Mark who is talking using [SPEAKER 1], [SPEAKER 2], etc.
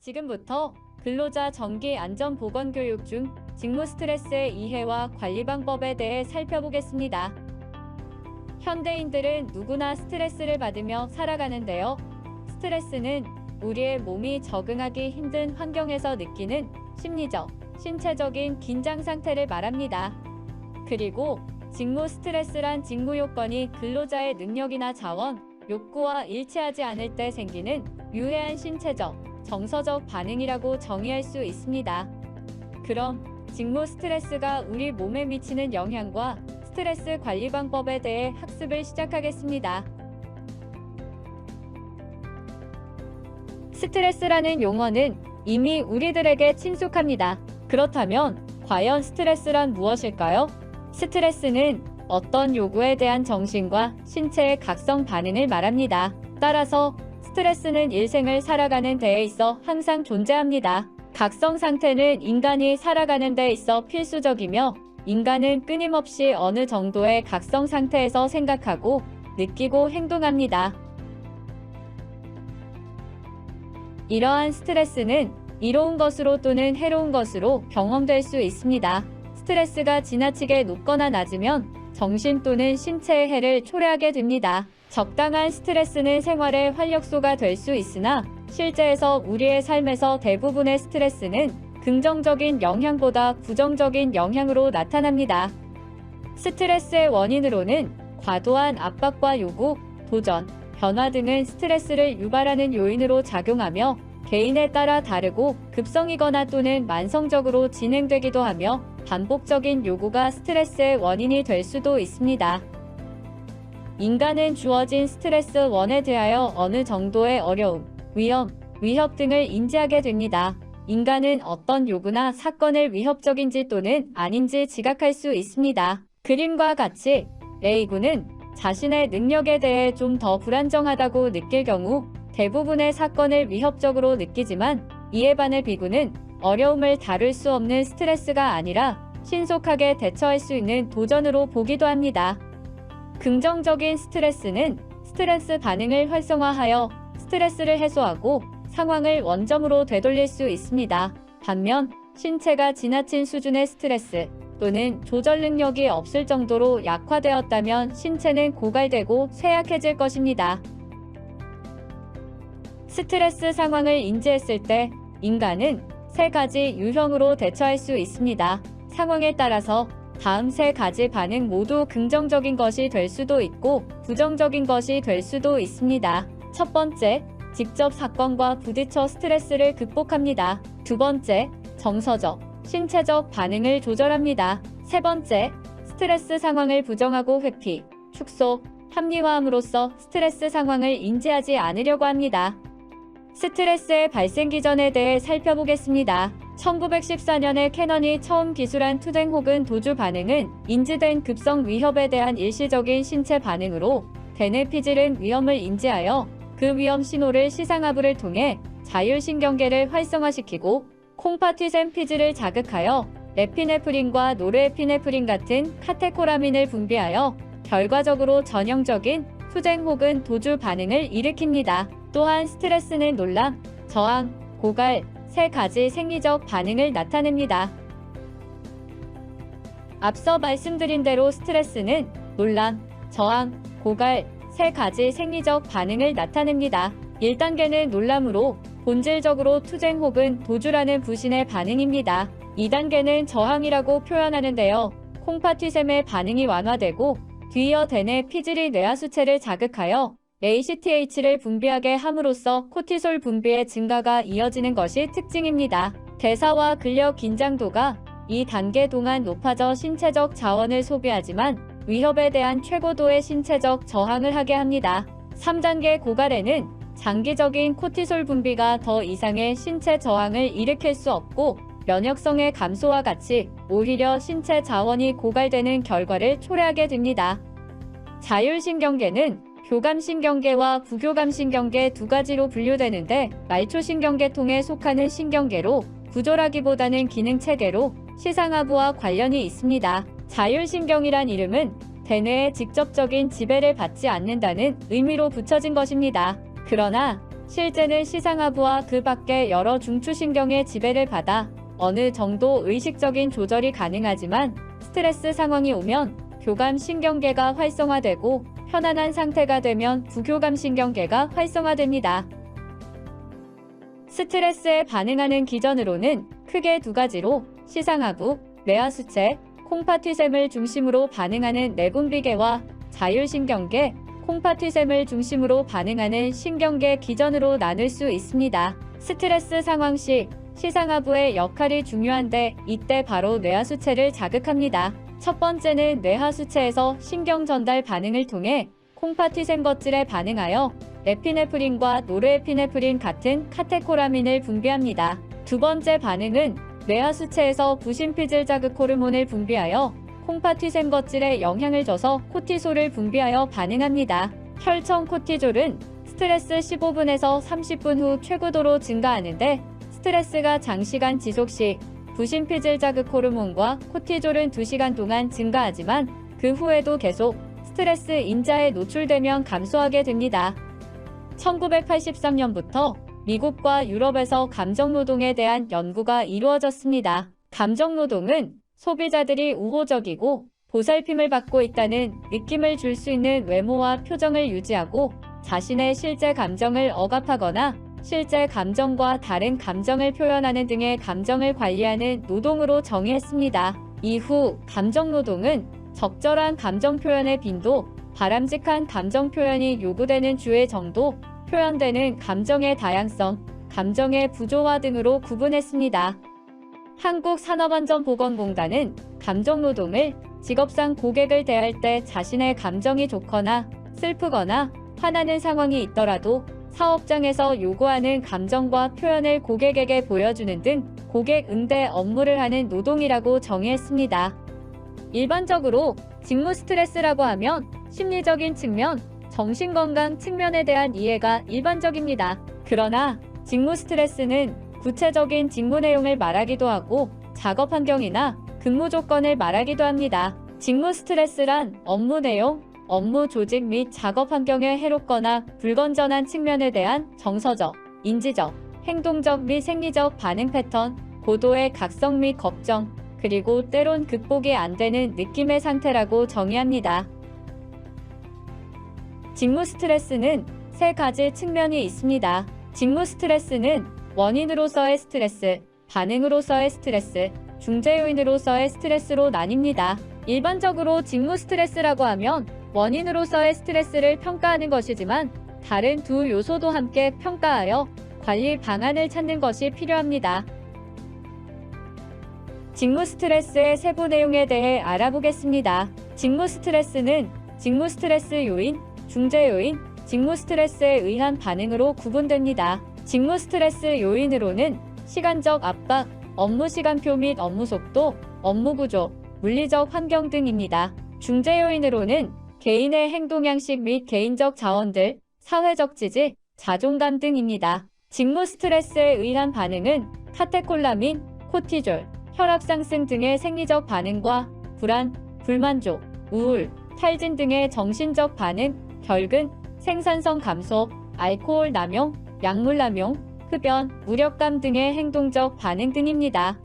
[SPEAKER 1] 지금부터 근로자 정기 안전 보건 교육 중 직무 스트레스의 이해와 관리 방법에 대해 살펴보겠습니다. 현대인들은 누구나 스트레스를 받으며 살아가는데요. 스트레스는 우리의 몸이 적응하기 힘든 환경에서 느끼는 심리적, 신체적인 긴장 상태를 말합니다. 그리고 직무 스트레스란 직무 요건이 근로자의 능력이나 자원, 욕구와 일치하지 않을 때 생기는 유해한 신체적, 정서적 반응이라고 정의할 수 있습니다. 그럼 직무 스트레스가 우리 몸에 미치는 영향과 스트레스 관리 방법에 대해 학습을 시작하겠습니다. 스트레스라는 용어는 이미 우리들에게 친숙합니다. 그렇다면 과연 스트레스란 무엇일까요? 스트레스는 어떤 요구에 대한 정신과 신체의 각성 반응을 말합니다. 따라서 스트레스는 일생을 살아가는 데에 있어 항상 존재합니다. 각성 상태는 인간이 살아가는 데 있어 필수적이며 인간은 끊임없이 어느 정도의 각성 상태에서 생각하고 느끼고 행동합니다. 이러한 스트레스는 이로운 것으로 또는 해로운 것으로 경험될 수 있습니다. 스트레스가 지나치게 높거나 낮으면 정신 또는 신체의 해를 초래하게 됩니다. 적당한 스트레스는 생활의 활력소가 될 수 있으나 실제에서 우리의 삶에서 대부분의 스트레스는 긍정적인 영향보다 부정적인 영향으로 나타납니다. 스트레스의 원인으로는 과도한 압박과 요구, 도전, 변화 등은 스트레스를 유발하는 요인으로 작용하며 개인에 따라 다르고 급성이거나 또는 만성적으로 진행되기도 하며 반복적인 요구가 스트레스의 원인이 될 수도 있습니다. 인간은 주어진 스트레스 원에 대하여 어느 정도의 어려움, 위험, 위협 등을 인지하게 됩니다. 인간은 어떤 요구나 사건을 위협적인지 또는 아닌지 지각할 수 있습니다. 그림과 같이 A군은 자신의 능력에 대해 좀 더 불안정하다고 느낄 경우 대부분의 사건을 위협적으로 느끼지만 이에 반해 B군은 어려움을 다룰 수 없는 스트레스가 아니라 신속하게 대처할 수 있는 도전으로 보기도 합니다. 긍정적인 스트레스는 스트레스 반응을 활성화하여 스트레스를 해소하고 상황을 원점으로 되돌릴 수 있습니다. 반면 신체가 지나친 수준의 스트레스 또는 조절 능력이 없을 정도로 약화되었다면 신체는 고갈되고 쇠약해질 것입니다. 스트레스 상황을 인지했을 때 인간은 세 가지 유형으로 대처할 수 있습니다. 상황에 따라서 다음 세 가지 반응 모두 긍정적인 것이 될 수도 있고 부정적인 것이 될 수도 있습니다. 첫 번째, 직접 사건과 부딪혀 스트레스를 극복합니다. 두 번째, 정서적, 신체적 반응을 조절합니다. 세 번째, 스트레스 상황을 부정하고 회피, 축소, 합리화함으로써 스트레스 상황을 인지하지 않으려고 합니다. 스트레스의 발생 기전에 대해 살펴보겠습니다. 1914년에 캐넌이 처음 기술한 투쟁 혹은 도주 반응은 인지된 급성 위협에 대한 일시적인 신체 반응으로 대뇌 피질은 위험을 인지하여 그 위험 신호를 시상하부를 통해 자율신경계를 활성화시키고 콩파티센 피질을 자극하여 에피네프린과 노르에피네프린 같은 카테코라민을 분비하여 결과적으로 전형적인 투쟁 혹은 도주 반응을 일으킵니다. 또한 스트레스는 놀람, 저항, 고갈, 세 가지 생리적 반응을 나타냅니다. 앞서 말씀드린 대로 스트레스는 놀람, 저항, 고갈, 세 가지 생리적 반응을 나타냅니다. 1단계는 놀람으로 본질적으로 투쟁 혹은 도주라는 부신의 반응입니다. 2단계는 저항이라고 표현하는데요. 콩파티셈의 반응이 완화되고 뒤이어 대뇌 피질이 뇌하수체를 자극하여 ACTH를 분비하게 함으로써 코티솔 분비의 증가가 이어지는 것이 특징입니다. 대사와 근력 긴장도가 이 단계 동안 높아져 신체적 자원을 소비하지만 위협에 대한 최고도의 신체적 저항을 하게 합니다. 3단계 고갈에는 장기적인 코티솔 분비가 더 이상의 신체 저항을 일으킬 수 없고 면역성의 감소와 같이 오히려 신체 자원이 고갈되는 결과를 초래하게 됩니다. 자율신경계는 교감신경계와 부교감신경계 두 가지로 분류되는데 말초신경계통에 속하는 신경계로 구조라기보다는 기능체계로 시상하부와 관련이 있습니다. 자율신경이란 이름은 대뇌에 직접적인 지배를 받지 않는다는 의미로 붙여진 것입니다. 그러나 실제는 시상하부와 그 밖의 여러 중추신경의 지배를 받아 어느 정도 의식적인 조절이 가능하지만 스트레스 상황이 오면 교감 신경계가 활성화되고 편안한 상태가 되면 부교감 신경계가 활성화됩니다. 스트레스에 반응하는 기전으로는 크게 두 가지로 시상하부, 뇌하수체, 콩파티셈을 중심으로 반응하는 내분비계와 자율신경계, 콩파티셈을 중심으로 반응하는 신경계 기전으로 나눌 수 있습니다. 스트레스 상황 시 시상하부의 역할이 중요한데 이때 바로 뇌하수체를 자극합니다. 첫 번째는 뇌하수체에서 신경 전달 반응을 통해 콩파티셈 겉질에 반응하여 에피네프린과 노르에피네프린 같은 카테코라민을 분비합니다. 두 번째 반응은 뇌하수체에서 부신피질 자극 호르몬을 분비하여 콩파티셈 겉질에 영향을 줘서 코티솔을 분비하여 반응합니다. 혈청 코티졸은 스트레스 15분에서 30분 후 최고도로 증가하는데 스트레스가 장시간 지속 시 부신피질 자극 호르몬과 코티졸은 2시간 동안 증가하지만 그 후에도 계속 스트레스 인자에 노출되면 감소하게 됩니다. 1983년부터 미국과 유럽에서 감정노동에 대한 연구가 이루어졌습니다. 감정노동은 소비자들이 우호적이고 보살핌을 받고 있다는 느낌을 줄 수 있는 외모와 표정을 유지하고 자신의 실제 감정을 억압하거나 실제 감정과 다른 감정을 표현하는 등의 감정을 관리하는 노동으로 정의했습니다. 이후 감정노동은 적절한 감정 표현의 빈도, 바람직한 감정 표현이 요구되는 주의 정도, 표현되는 감정의 다양성, 감정의 부조화 등으로 구분했습니다. 한국산업안전보건공단은 감정노동을 직업상 고객을 대할 때 자신의 감정이 좋거나 슬프거나 화나는 상황이 있더라도 사업장에서 요구하는 감정과 표현을 고객에게 보여주는 등 고객 응대 업무를 하는 노동이라고 정의했습니다. 일반적으로 직무 스트레스라고 하면 심리적인 측면, 정신건강 측면에 대한 이해가 일반적입니다. 그러나 직무 스트레스는 구체적인 직무 내용을 말하기도 하고 작업 환경이나 근무 조건을 말하기도 합니다. 직무 스트레스란 업무 내용, 업무 조직 및 작업 환경에 해롭거나 불건전한 측면에 대한 정서적, 인지적, 행동적 및 생리적 반응 패턴, 고도의 각성 및 걱정, 그리고 때론 극복이 안 되는 느낌의 상태라고 정의합니다. 직무 스트레스는 세 가지 측면이 있습니다. 직무 스트레스는 원인으로서의 스트레스, 반응으로서의 스트레스, 중재 요인으로서의 스트레스로 나뉩니다. 일반적으로 직무 스트레스라고 하면 원인으로서의 스트레스를 평가하는 것이지만 다른 두 요소도 함께 평가하여 관리 방안을 찾는 것이 필요합니다. 직무 스트레스의 세부 내용에 대해 알아보겠습니다. 직무 스트레스는 직무 스트레스 요인, 중재 요인, 직무 스트레스에 의한 반응으로 구분됩니다. 직무 스트레스 요인으로는 시간적 압박, 업무 시간표 및 업무 속도, 업무 구조, 물리적 환경 등입니다. 중재 요인으로는 개인의 행동 양식 및 개인적 자원들, 사회적 지지, 자존감 등입니다. 직무 스트레스에 의한 반응은 카테콜라민, 코티졸, 혈압 상승 등의 생리적 반응과 불안, 불만족, 우울, 탈진 등의 정신적 반응, 결근, 생산성 감소, 알코올 남용, 약물 남용, 흡연, 무력감 등의 행동적 반응 등입니다.